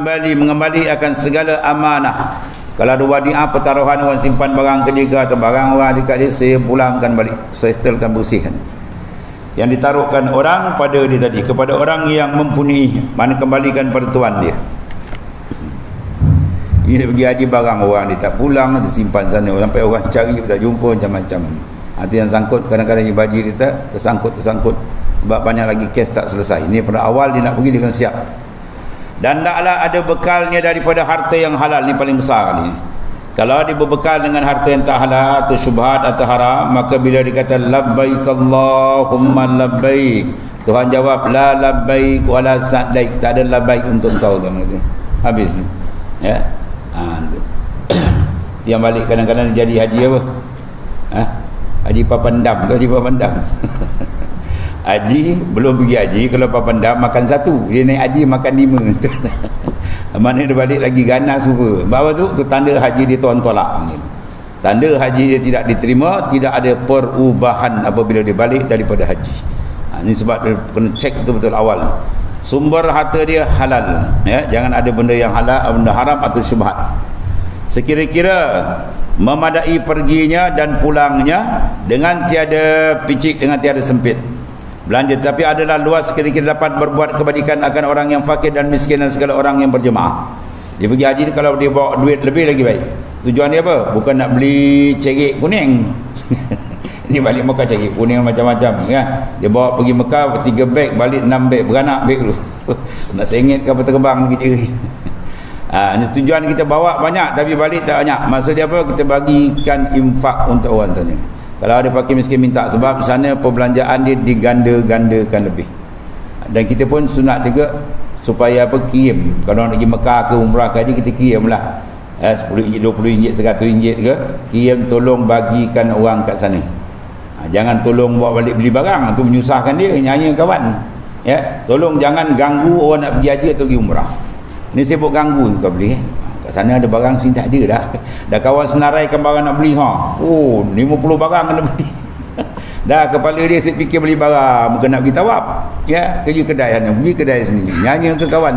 kembali mengembali akan segala amanah. Kalau ada wadiah pertaruhan orang simpan barang ke dia atau barang orang dekat dia saya pulangkan balik. Settlekan bersihkan yang ditaruhkan orang pada dia tadi kepada orang yang mempunyai. Mana kembalikan pada tuan dia. Ini pergi haji barang orang dia tak pulang dia simpan sana. Sampai orang cari tak jumpa macam-macam Nanti yang sangkut kadang-kadang ibu haji dia tak tersangkut tersangkut. Sebab banyak lagi kes tak selesai. Ini pada awal dia nak pergi dia kena siap. Dan taklah ada bekalnya daripada harta yang halal. Ni paling besar ni. Kalau dia berbekal dengan harta yang tak halal atau syubhat atau haram maka bila dikata labbaik Allahumma labbaik Tuhan jawab la labbaik wala sa'daik tak ada labbaik untuk kau tu habis ni. Ya? Ha, yang balik kadang-kadang jadi haji apa? Ha? Haji papandam tu haji papandam Haji belum pergi haji kalau papandam makan satu dia naik haji makan lima. Mana dia balik lagi ganas semua bahawa tu tu tanda haji dia tuan tolak. Tanda haji dia tidak diterima tidak ada perubahan apabila dia balik daripada haji. Ha, ini sebab dia kena cek betul-betul awal. Sumber harta dia halal. Ya jangan ada benda yang halal benda haram atau syubhat. Sekira-kira memadai perginya dan pulangnya dengan tiada picik dengan tiada sempit. Belanja tapi adalah luas kira-kira dapat berbuat kebajikan akan orang yang fakir dan miskin dan segala orang yang berjemaah. Dia pergi haji kalau dia bawa duit lebih lagi baik. Tujuan dia apa? Bukan nak beli cerik kuning. Ni balik Mekah cerik kuning macam-macam ya. Dia bawa pergi Mekah tiga beg balik enam beg beranak beg dulu. Nak sengit ke apa terbang pergi Ha, tujuan kita bawa banyak tapi balik tak banyak. Maksud dia apa? Kita bagikan infak untuk orang sana. Kalau ada pakai miskin minta sebab sana perbelanjaan dia diganda-gandakan lebih. Dan kita pun sunat juga supaya apa kirim. Kalau nak pergi Mekah ke umrah ke haji kita kirimlah. Eh, 10 ringgit, 20 ringgit, 100 ringgit ke kirim tolong bagikan orang kat sana. Ha, jangan tolong bawa balik beli barang tu menyusahkan dia nyanyi kawan. Ya, tolong jangan ganggu orang nak pergi haji atau pergi umrah. Ni sibuk ganggu kau beli eh. Kat sana ada barang sini tak ada dah. Dah kawan senaraikan barang nak beli ha. Oh, 50 barang kena beli. dah kepala dia saya fikir beli barang, nak pergi tawaf. Ya, kerja kedai sana, pergi kedai sini. Nyanyi ke kawan.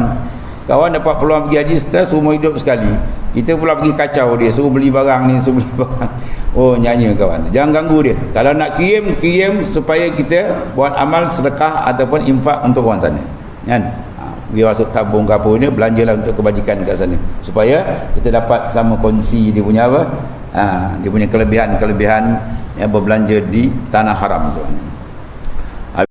Kawan dapat peluang pergi haji setelah seumur hidup sekali. Kita pula pergi kacau dia, suruh beli barang ni, suruh beli barang. Oh, nyanyi kawan. Jangan ganggu dia. Kalau nak kirim, kirim supaya kita buat amal sedekah ataupun infak untuk orang sana. Kan? Dia masuk tabung ke apa ni belanjalah untuk kebajikan kat sana. Supaya kita dapat sama kongsi dia punya apa? Ha, dia punya kelebihan-kelebihan yang berbelanja di tanah haram tu